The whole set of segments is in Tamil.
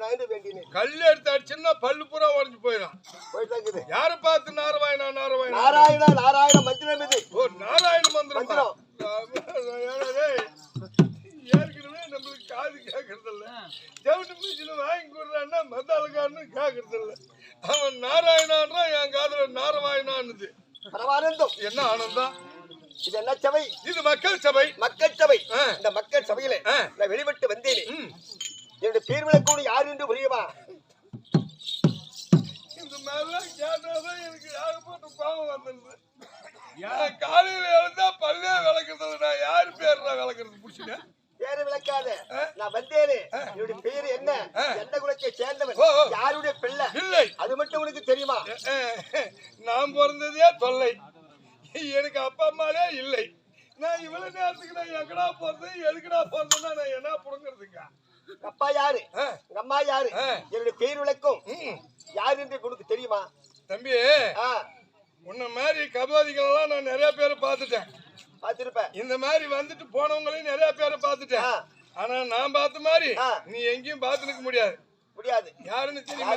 வேண்டினேன். கல் எடுத்து அடிச்சுன்னா பல்லு பூரா உடஞ்சு போயிடும். போயிட்டு இருக்குது யார பார்த்து நாராயணா நாராயணா நாராயணா நாராயண மந்திரம் இது. ஓ நாராயண மந்திரம். ஏற்கனவே நம்மளுக்கு காது கேட்கறது இல்ல செவிட்டு மிஷின் வாங்கி கொடுறான்னா மத்தாளுக்காரனு கேட்கறது இல்ல அவன் நாராயணான்றான் என் காதுல நாராயணான்னுது பரமானந்தம் என்ன ஆனந்தம் இது என்ன சபை? இது மக்கள் சபை. மக்கள் சபை. இந்த மக்கள் சபையில. நான் வெளிப்பட்டு வந்தேனே. என்னுடைய பேர் விளக்கோடு யார் என்று புரியுமா இந்த மாதிரிலாம் கேட்டாதான் எனக்கு ஏகப்பட்ட கோபம் வந்துடுது. என் காலையில எழுந்தா பல்லே விளக்குறது நான் யாரு பேர் நான் விளக்குறது? பிடிச்சிட்டேன் பேரை விளக்காத. நான் வந்தேனே. என்னுடைய பேரு என்ன? எந்த குலத்தை சேர்ந்தவன். யாருடைய பிள்ளை? இல்லை. அது மட்டும் உனக்கு தெரியுமா? நான் பிறந்ததே தொல்லை. எனக்கு அப்பா அம்மாலே இல்லை. நான் இவ்வளவு நேரத்துக்கு நான் எங்கடா போறது எதுக்குடா போறதுன்னா நான் என்ன புடுங்கிறதுக்கா உங்க அப்பா யாரு? ஆ. உங்க அம்மா யாரு. என்னுடைய பேர் விளக்கம். யாரு என்று உனக்கு தெரியுமா? தம்பி உன்ன மாதிரி கபாதிகளெல்லாம் நான் நிறைய பேரை பார்த்துட்டேன். பார்த்திருப்ப இந்த மாதிரி வந்துட்டு போனவங்களையும் நிறைய பேரை பார்த்துட்டேன். ஆனா நான் பார்த்த மாதிரி. நீ எங்கேயும் பார்த்துக்க முடியாது. முடியாது. யாருன்னு தெரியுமா?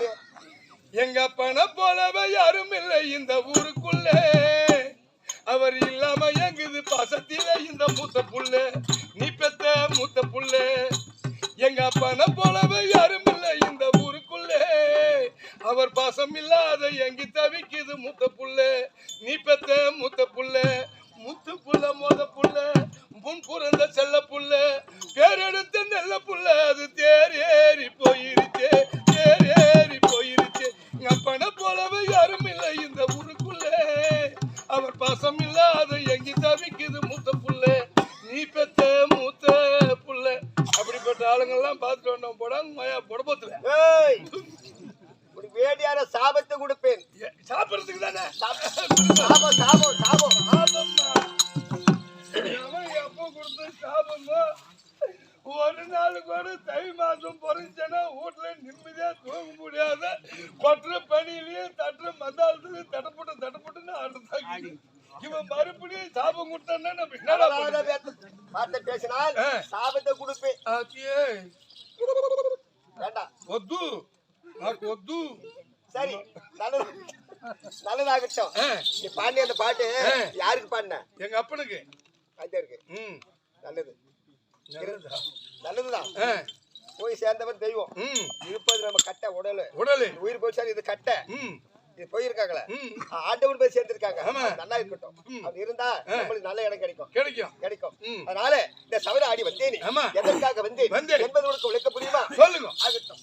எங்க அப்பனை போலவே யாரும் இல்லை இந்த ஊருக்குள்ளே. அவர் இல்லாம எங்குது? பாசத்திலே இந்த மூத்த புள்ள. நீ பெத்த மூத்த புள்ள. எங்க அப்பனை போலவே யாரும் இல்லை இந்த ஊருக்குள்ளே. அவர் பாசம் இல்லாத எங்கி தவிக்குது மூத்த புள்ள. நீ பெத்த மூத்த புள்ள முத்து புள்ள மோத புள்ள முன் புறந்த செல்ல புள்ள. பேரெடுத்த நெல்ல புள்ள அது தேர் ஏறி போயிருச்சே தேர் ஏறி போயிருச்சே. எங்க அப்பனை போலவே யாரும் இல்லை இந்த ஊருக்குள்ளே. அவர் பாசம் இல்லாத எங்கி தவிக்குது மூத்த புள்ள. ஆளுங்கெல்லாம் பார்த்துட்டு வந்தோம். போடாங்க மயா புடபத்துல வேடியான சாபத்தை கொடுப்பேன். சாப்பிடுறதுக்கு தானே? சாபம் சாபம் சாபம். எவன் எப்போ கொடுத்த சாபமோ, ஒரு நாள் கூட தை மாசம் பிறந்துச்சுன்னா வீட்டுல நிம்மதியா தூங்க முடியாத கொட்டுற பனியிலயும் தட்டுற மந்தாளத்துலயும் தடப்பட்டு தடப்பட்டுன்னு அடுத்தாங்க இவன் மறுபடியும் சாபம் கொடுத்தான்னா நம்ம என்னடா அழகான பண்றது? பேத்த- வார்த்தை பேசினால் ஆ. சாபத்தை கொடுப்பேன் ஆச்சியே, வேண்டாம் వద్దు నాకు వద్దు சரி நல்லது நல்லதாகட்டும் ஆ, நீ பாண்டிய அந்த பாட்டு ஆ. யாருக்கு பாடின எங்க அப்பனுக்கு அது இருக்கு ம் நல்லது நல்லதா? நல்லதுதான் ஆ, போய் சேர்ந்தவன் தெய்வம் ம் இருப்பது நம்ம கட்டை உடல் உடலு உயிர் போய் சார் இது கட்டை ம் இது போயிருக்காங்களே. ம். ஆண்டவர் போய் சேர்ந்திருக்காங்க நல்லா இருக்கட்டும். அது இருந்தா நம்மளுக்கு நல்ல இடம் கிடைக்கும். கிடைக்கும். கிடைக்கும். அதனால இந்த சவர ஆடி வந்தேன். எதற்காக வந்தேன்? வந்தேன். என்பது உனக்கு உழைக்க புரியுமா? சொல்லுங்க. ஆகட்டும்.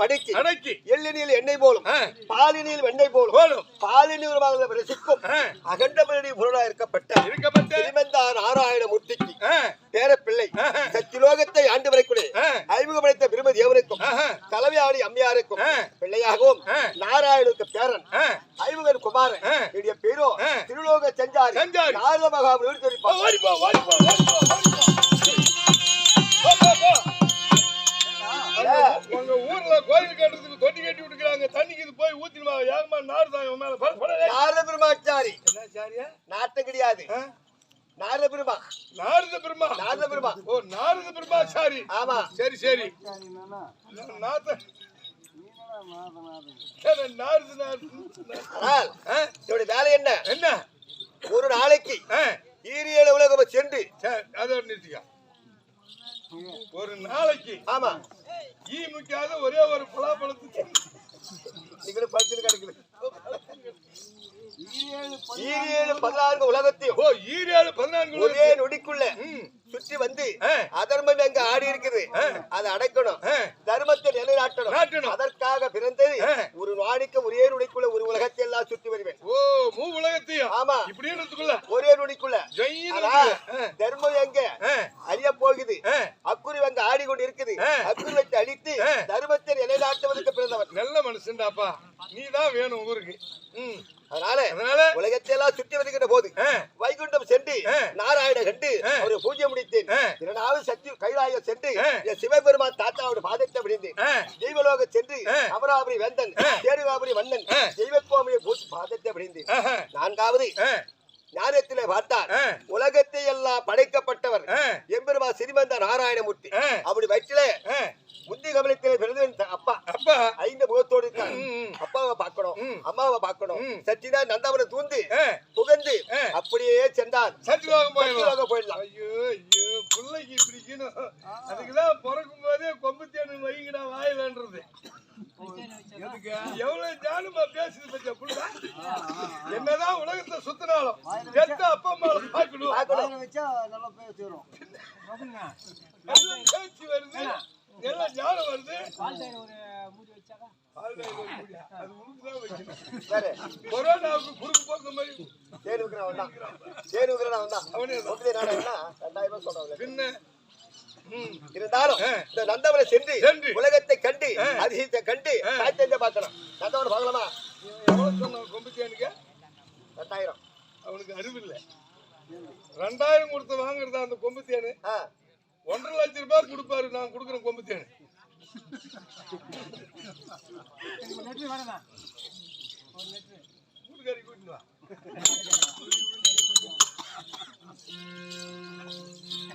ஐம்புலையிலும் அடக்கி அடக்கி எள்ளினில் எண்ணெய் போலும் பாலினில் வெண்ணெய் போலும் போலும் பாலினில் ரசிக்கும் ஆ, அகண்டபடி பொருளா இருக்கப்பட்ட இருக்கப்பட்ட திருமந்தார் நாராயண மூர்த்திக்கு பேரப்பிள்ளை. சத்திலோகத்தை ஆண்டு வரக்கூடிய ஆ, அறிமுகப்படுத்த பிரம தேவருக்கும் ஆஹா. தலைவியாடி அம்மையாருக்கும். பிள்ளையாகவும். நாராயணுக்கு பேரன் குமாரன் ஆ. என்னுடைய பேரோ. திருலோக செஞ்சாரி செஞ்சாரி. நாரத தெரிவிப்பார் ஓடிப்போ, ஓடிப்போ, ஓடிப்போ, உங்க ஊர்ல கோயில் கட்டுறதுக்கு தொட்டி கட்டி விட்டுக்கிறாங்க தண்ணிக்கு இது போய் ஊத்திடுமா ஏகமா நாடு தான் இவன் மேல. நாரத பெருமாச்சாரி என்ன சாரியா நாட்டம் கிடையாது? நாரத பெருமா நாரத பெருமா நாரத பெருமா ஓ நாரத பெருமா சாரி. ஆமா சரி சரி நாத்த வேலை என்ன? என்ன? ஒரு நாளைக்கு ஈரியல உலகம் சென்று அதோட நிறுத்திக்க. ஒரு நாளைக்கு ஆமா. ஈ முக்காத ஒரே ஒரு பலாப்பழத்துக்கு பதினான்கு உலகத்தையும். ஓ ஈரேழு பதினான்கு ஒரே நொடிக்குள்ள. சுற்றி வந்து. அதர்மம் எங்க ஆடி இருக்குது. அதை அடக்கணும். தர்மத்தை நிலைநாட்டணும். நாட்டணும். அதற்காக பிறந்தது. ஒரு நாளைக்கு ஒரே நொடிக்குள்ள ஒரு உலகத்தை எல்லாம் சுற்றி வருவேன். ஓ மூ உலகத்தையும். ஆமா. இப்படின்றதுக்குள்ள ஒரே நொடிக்குள்ள. அப்பா. ஐந்து முகத்தோடு ம். அப்பாவை பார்க்கணும். அம்மாவை பார்க்கணும். சச்சிதான் நந்தாவரம் தூந்து புகழ்ந்து ஆ. அப்படியே சென்றார் சத்தியலோகம் போயிடலாம். போயிடலாம். ஐயோ ஐயோ பிள்ளைக்கு பிடிக்கணும் அதுக்குதான் பிறக்கும் போதே கொம்பு தேனு வைங்கடா வாயிலன்றது எவ்வளவு ஞானமா பேசுது பச்சா புள்ள என்னதான் உலகத்தை சுத்தினாலும் பெத்த அப்பா அம்மாவை பார்க்கணும். நல்லா பேசி வரும் நல்ல பேச்சு வருது நல்ல ஞானம் வருது ஆல்ரெடி ஒரு முடியா? அது உனக்குதான் வைக்கணும். சரி கொரோனாவுக்கு குறுக்கு மாதிரி. தேனி விக்கிறவன் வந்தான் தேனி. விக்கிறவன் வந்தான் அவனே தான். நாடகம்னா ரெண்டாயிரம் ரூபாய் சொல்றாங்க பின்ன? ம், இருந்தாலும். இந்த நந்தவனை சென்று சென்று. உலகத்தை கண்டு ஆ. அதிசயத்தை கண்டு. காய்ச்சஞ்ச பார்க்கணும். நந்தவனை பார்க்கலாமா கொம்புத்தேனுக்கு ரெண்டாயிரம். அவனுக்கு அறிவில்லை ரெண்டாயிரம் கொடுத்து வாங்குறதா அந்த கொம்புத்தேனு ஆ. ஒன்றரை லட்சம் ரூபாய் கொடுப்பாரு நான் கொடுக்குறேன் கொம்புத்தேனு வீட்டுக்காரி கூட்டிட்டு வா.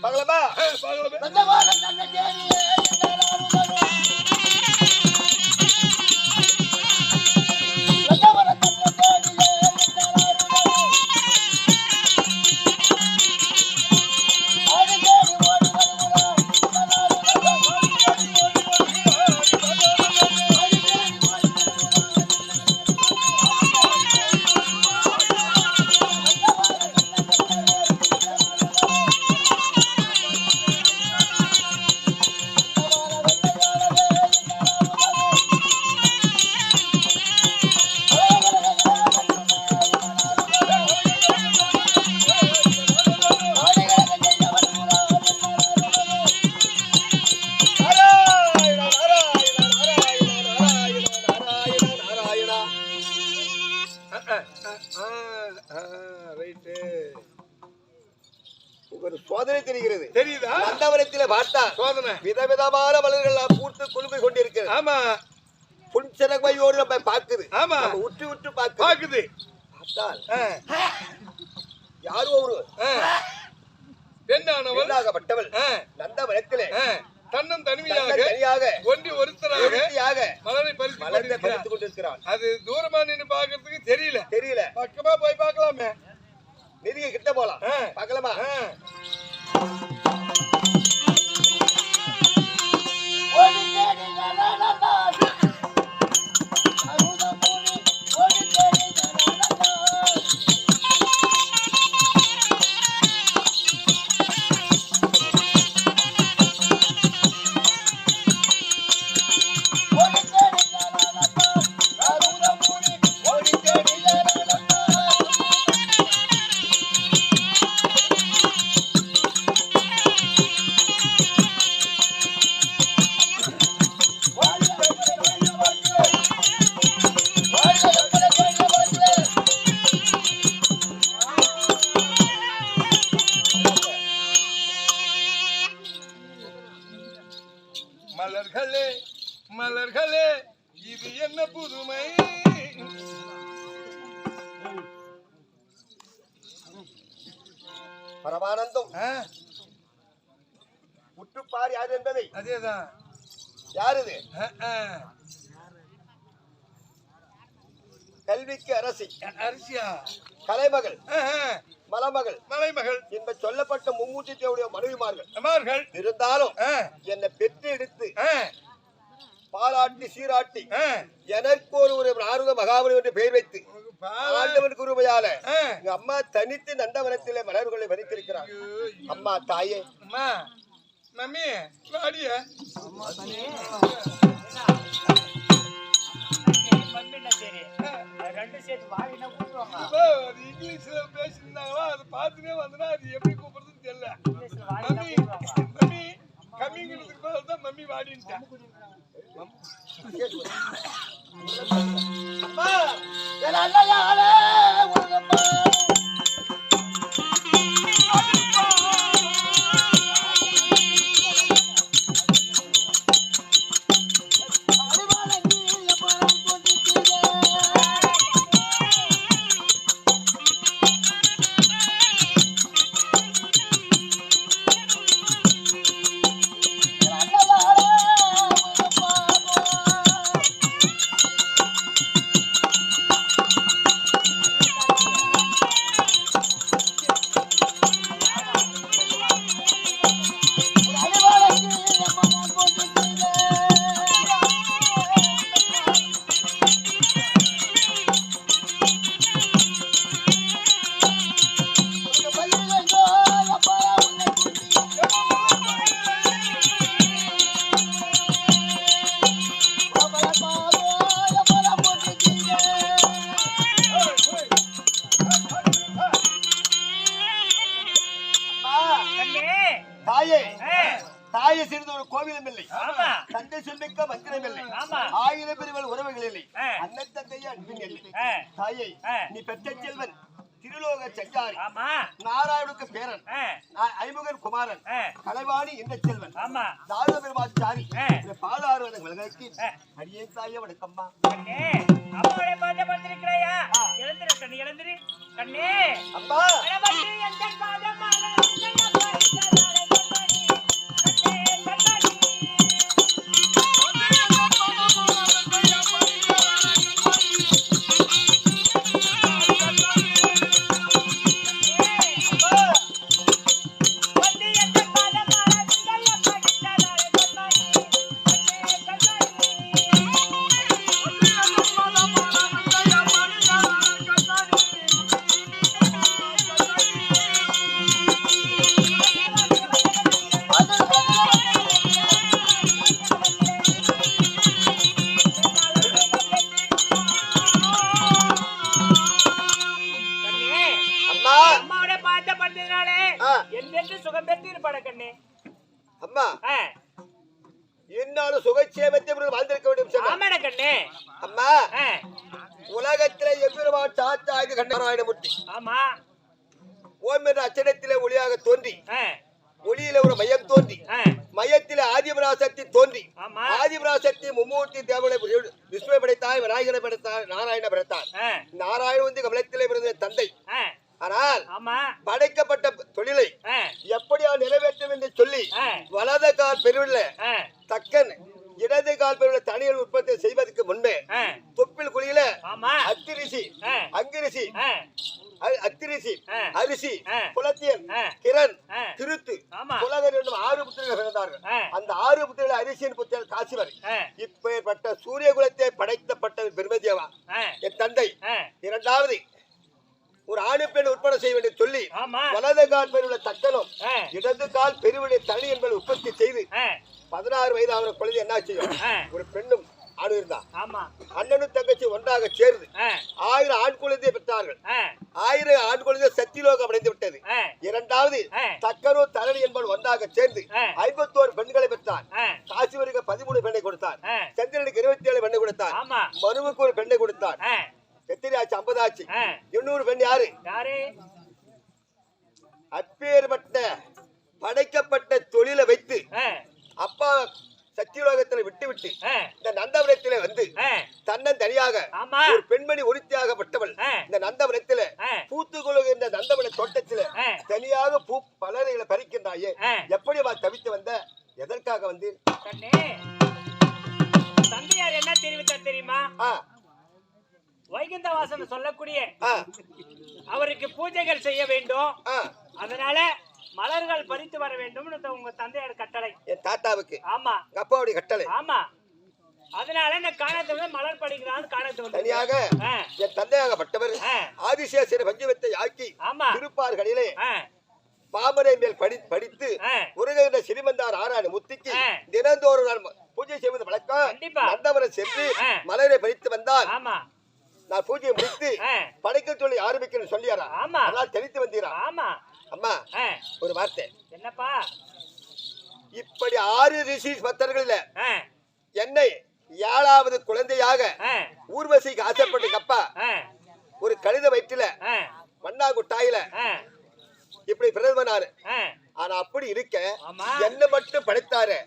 பார்க்கலாமா ஆ, ஒரு சோதனை தெரிகிறது. தெரியுதா? நந்தவனத்திலே பார்த்தார் சோதனை. விதவிதமான மலர்கள் பூத்து குழுமை கொண்டிருக்கிறது. ஆமா. புன்சனமையோடு நம்ம பார்க்குது. ஆமா. உற்று உற்று பார்க்குது. பாக்குது பார்த்தால் ஆ, யாரோ ஒரு. பெண்ணானவள். நந்தவனத்திலே தன்னும் தனிமையாக தனியாக ஒன்றி ஒருத்தராக மலரை பறித்து மலர்ந்து கொண்டிருக்கிறார். பறித்துக் கொண்டிருக்கிறாள். அது தூரமா நின்னு பாக்குறதுக்கு தெரியல. தெரியல. பக்கமா போய் பார்க்கலாமே. நெருங்கி கிட்ட போலாம். பார்க்கலாமா? கல்விக்கு அரசி. அரிசியா? கலைமகள். மலமகள். மலைமகள். என்ப சொல்லப்பட்ட மும்மூர்த்தி தேவடைய மனைவிமார்கள். இருந்தாலும் என்னை பெற்று எடுத்து பாலாட்டி சீராட்டி. எனக்கு ஒரு ஒரு நாரத மகாபலி என்று பெயர் வைத்து ஆண்டவன் குருமையால. எங்க அம்மா தனித்து நந்தவனத்திலே மலர்களை வரித்திருக்கிறார். ஐயோ, அம்மா தாயே. அம்மா மம்மி வாடிய இங்கிலீஷ்ல பேசியிருந்தாங்களா? அதை பார்த்துனே வந்தனா அது எப்படி கூப்பிடுறதுன்னு தெரியல. மம்மி மம்மி கம்மிங்கிறதுக்கு பதில் தான் மம்மி வாடின்ட்டேன். அம்மா. ஆ. இந்த பாலாறுவதை விலகி. அடியே தாயே வணக்கம்மா. கண்ணே அம்மாவுடைய பாத பார்த்திருக்கிறாயா எழுந்திரு கண்ணு எழுந்திரு. கண்ணே. அப்பா. பாதம் படைத்தாய் நாராயண படைத்தார் ஆ, நாராயண வந்து கமலத்திலே பிறந்த தந்தை. ஆனால் படைக்கப்பட்ட தொழிலை எப்படியா நிறைவேற்றும் என்று சொல்லி வலது கால் பெருவில்ல. ஆ, தக்கன் இடது கால் பெருவில தனியல் உற்பத்தி செய்வதற்கு முன்பே தொப்பில் குழியில ஆமா. அத்திரிசி அங்கிரிசி அத்திரிசி. அரிசி குலத்தியன். கிரண் ஆ. திருத்து ஆமா புலகர் என்னும் ஆறு புத்திரர்கள் பிறந்தார்கள் ஆ. அந்த ஆறு புத்திரர்கள் அரிசியின் புத்திரர் காசிவர் ஆ. இப்பேற்பட்ட சூரிய குலத்தை படைத்தப்பட்ட பெருமதேவா ஆ. என் தந்தை ஆ. இரண்டாவது ஒரு ஆணு பெண் உட்பட செய்ய வேண்டும் சொல்லி ஆமா வலது கால் பெருவிட தக்கனும் ஆ. இடது கால் பெருவிடை தனி என்பதை உற்பத்தி செய்து ஆ. பதினாறு வயது அவர குழந்தை என்ன செய்யும். ஒரு பெண்ணும் ஆணு இருந்தா ஆமா அண்ணனும் தங்கச்சி ஒன்றாக சேர்ந்து. ஆயிரம் ஆண் குழந்தை பெற்றார்கள். ஆயிரம் ஆண் குழந்தை சத்தியலோகம் அடைந்து விட்டது. இரண்டாவது ஆ. தக்கனூர் தரணி என்பவன் ஒன்றாக சேர்ந்து. ஐம்பத்தோரு பெண்களை பெற்றார் ஆ. காசிவருக்கு பதிமூணு பெண்ணை கொடுத்தார். சந்திரனுக்கு இருபத்தி ஏழு பெண்ணை கொடுத்தார் மனுவுக்கு ஒரு பெண்ணை கொடுத்தார். எத்தனை ஆச்சு ஐம்பது ஆச்சு. இன்னொரு பெண் யாரு அப்பேற்பட்ட படைக்கப்பட்ட தொழிலை வைத்து. அப்பா சத்தியலோகத்துல விட்டு விட்டு ஆ. இந்த நந்தவனத்திலே வந்து. தன்னன் தனியாக ஒரு பெண்மணி ஒருத்தியாகப்பட்டவள். இந்த நந்தவனத்தில. பூத்து கொள்ளுகின்ற நந்தவன தோட்டத்தில. தனியாக பூ பலரைகளை பறிக்கின்றாயே. எப்படி வா தவித்து வந்த எதற்காக வந்து தந்தையார் என்ன தெரிவித்தார் தெரியுமா வைகுந்த வாசன் சொல்லக்கூடிய அவருக்கு பூஜைகள் செய்ய வேண்டும். அதனால மலர்கள் பறித்து வர வேண்டும்னு த- உங்க தந்தையார் கட்டளை என் தாத்தாவுக்கு ஆமா எங்க அப்பாவுடைய கட்டளை ஆமா அதனால நான் காணத்து வந்து மலர் படிக்கிறான்னு காணத்து தனியாக. என் தந்தையாகப்பட்டவர் ஆ. ஆதிசேஷர பஞ்சவத்தை ஆக்கி ஆமா திருப்பார்களிலே. பாமரை மேல் படி படித்து ஆ. உருகின்ற சிறுமந்தார் ஆராயண முத்திக்கு. தினந்தோறும் நான் பூஜை செய்வது வழக்கம் கண்டிப்பா. நந்தவனம் சென்று. மலரை பறித்து வந்தால் ஆமா நான் பூஜையை முடித்து. படைக்க சொல்லி ஆரம்பிக்கிறேன் சொல்லியாரா ஆமா. அதெல்லாம் தெளித்து வந்தீரா ஆமா அம்மா. ஒரு வார்த்தை என்னப்பா இப்படி ஆறு ரிஷி பக்தர்கள் ஆ. என்னை ஏழாவது குழந்தையாக. ஊர்வசிக்கு ஆசைப்பட்டு கப்பா. ஒரு கழுத வயிற்றுல ஆ. மண்ணாங்குட்டாயில ஆ. இப்படி பிரதமனாரு. ஆனா அப்படி இருக்க. என்னை மட்டும் படைத்தாரு.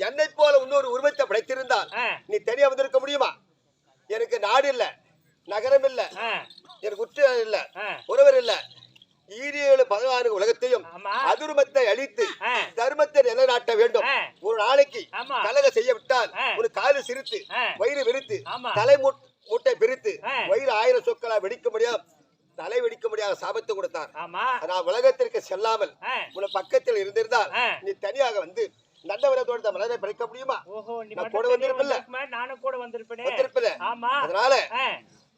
என்னை போல இன்னொரு உருவத்தை படைத்திருந்தால். நீ தனியா வந்திருக்க முடியுமா எனக்கு நாடு இல்ல நகரம் இல்ல. எனக்கு உற்றார் இல்ல. உறவர் இல்ல ஈரேழு பதினாறு உலகத்தையும். அதுருமத்தை அழித்து. தர்மத்தை நிலைநாட்ட வேண்டும். ஒரு நாளைக்கு. கலக செய்ய விட்டால். ஒரு காலு சிரித்து. வயிறு விரித்து ஆமா. தலை மூட்- மூட்டை பிரித்து. வயிறு ஆயிரம் சொற்களா வெடிக்க முடியாது தலை வெடிக்க முடியாத சாபத்தை கொடுத்தார் ஆமா நான் உலகத்திற்கு செல்லாமல். உன பக்கத்தில் இருந்திருந்தால். நீ தனியாக வந்து நந்தவனத்தோட மலரை பறிக்க முடியுமா நான் கூட வந்திருப்பல்ல? நானும் கூட வந்திருப்பேனே வந்திருப்பல ஆமா அதனால.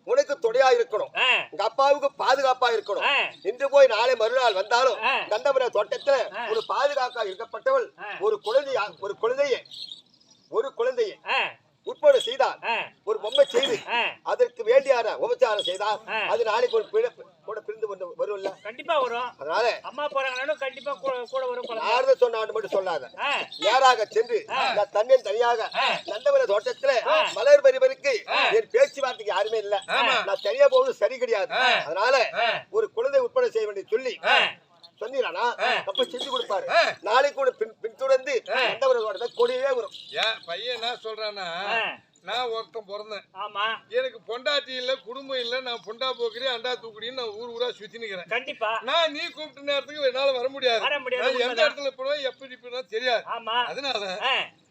உனக்கு துணையா இருக்கணும். உங்க அப்பாவுக்கு பாதுகாப்பா இருக்கணும். இன்று போய் நாளை மறுநாள் வந்தாலும். நந்தபுர தோட்டத்துல. ஒரு பாதுகாக்கா இருக்கப்பட்டவள். ஒரு குழந்தையா ஒரு குழந்தைய ஒரு குழந்தைய. உட்பட செய்தால் ஆ. ஒரு பொம்மை செய்து. அதற்கு வேண்டியான உபச்சாரம் செய்தால் ஆ. அது நாளைக்கு ஒரு கூட பிரிந்து வந்து வரும்ல கண்டிப்பா வரும். அதனால அம்மா போறாங்கன்னாலும் கண்டிப்பா கூட கூட வரும். யாரத சொன்னான்னு மட்டும் சொல்லாத. ஆ. நேராக சென்று நான் தன்னன் தனியாக நந்தவன தோட்டத்துல மலர் பறிவருக்கு என் பேச்சுவார்த்தைக்கு யாருமே இல்ல. நான் தனியா போவது சரி கிடையாது. அதனால ஒரு குழந்தை உட்பட செய்ய வேண்டிய சொல்லி. சொன்னீரானா அப்ப செஞ்சு கொடுப்பாரு. நாளைக்கு கூட பின் பின்தொடர்ந்து நந்தவன தோட்டத்தை கொடியே வரும். பையன் என்ன சொல்றான்னா. நான் ஒருத்தன் பிறந்தேன். ஆமா. எனக்கு பொண்டாட்டி இல்ல குடும்பம் இல்ல நான் பொண்டா போக்குறேன் அண்டா தூக்குடின்னு நான் ஊர் ஊரா சுத்தி நிக்கிறேன் கண்டிப்பா. நான் நீ கூப்பிட்ட நேரத்துக்கு என்னால வர முடியாது. நான் எந்த. இடத்துல போனோம் எப்படி போனோம் தெரியாது. ஆமா. அதனால.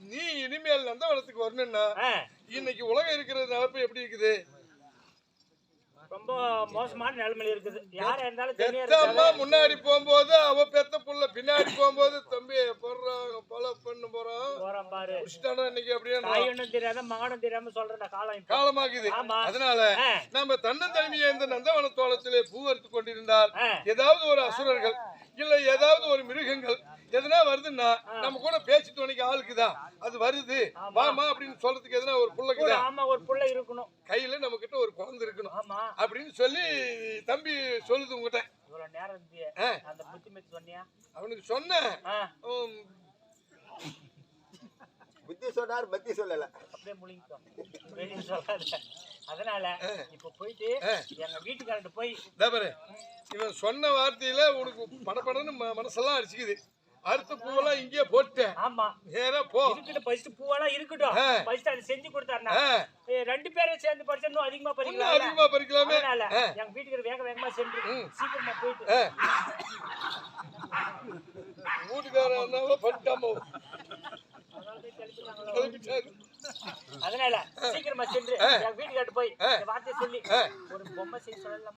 நீ இனிமேல் நந்தவனத்துக்கு வரணும்னா. இன்னைக்கு உலகம் இருக்கிற நிலப்பு எப்படி இருக்குது? ரொம்ப மோசமான நிலைமையில இருக்குது யாரா இருந்தாலும் பெத்த அம்மா முன்னாடி போகும்போது அவ பெத்த புள்ள பின்னாடி போகும்போது தம்பி போடுறோம் பல பண்ணு போறோம் போறோம் பாரு முடிச்சிட்டானா இன்னைக்கு அப்படியே தாயனும் தெரியாத மகனும் தெரியாம சொல்ற காலம். காலமாக்குது. அதனால. நம்ம தன்னந்தனிமையை இந்த நந்தவன தோட்டத்திலே பூவறுத்து கொண்டிருந்தால் ஆ. ஏதாவது ஒரு அசுரர்கள் இல்ல ஏதாவது ஒரு மிருகங்கள் எதனா வருதுன்னா நம்ம கூட பேச்சு துணைக்கு ஆளுக்குதா? அது வருது. வாமா அப்படின்னு சொல்றதுக்கு எதனா ஒரு கூட புள்ளக்குதா ஆமா ஒரு புள்ள இருக்கணும். கையில நம்ம கிட்ட ஒரு குழந்தை இருக்கணும். அப்படின்னு சொல்லி தம்பி சொல்லுது உங்ககிட்ட அவனுக்கு உம், புத்தி சொன்னார் பத்தி சொல்லல. அப்படியே வெளியே சொல்லாத. அதனால இப்ப போயிட்டு எங்க வீட்டுக்காரர்கிட்ட போய் இதோ பாரு. இவன் சொன்ன வார்த்தையில உனக்கு படபடன்னு ம- மனசெல்லாம் அடிச்சுக்குது. அடுத்த பூவெல்லாம் இங்கேயே போட்டேன் ஆமா. நேரா போ. இருக்கட்டும் ஃபர்ஸ்ட் பூவெல்லாம் இருக்கட்டும். ஃபர்ஸ்ட் அதை செஞ்சு கொடுத்தாருனா ரெண்டு பேரும் சேர்ந்து படிச்சா இன்னும் அதிகமா படிக்கலாம் அதிகமா பறிக்கலாமே. அதனால ஆ. எங்க வீட்டுக்கு வேக வேகமா சென்று சீக்கிரமா போயிட்டு ஆ. வீட்டுக்காரன் பண்ணிட்டாமோ. அதனால சீக்கிரமா சென்று எங்க வீட்டுக்காரர்கிட்ட போய் இந்த வார்த்தையை சொல்லி ஒரு பொம்மை செய்ய சொல்லலாம்.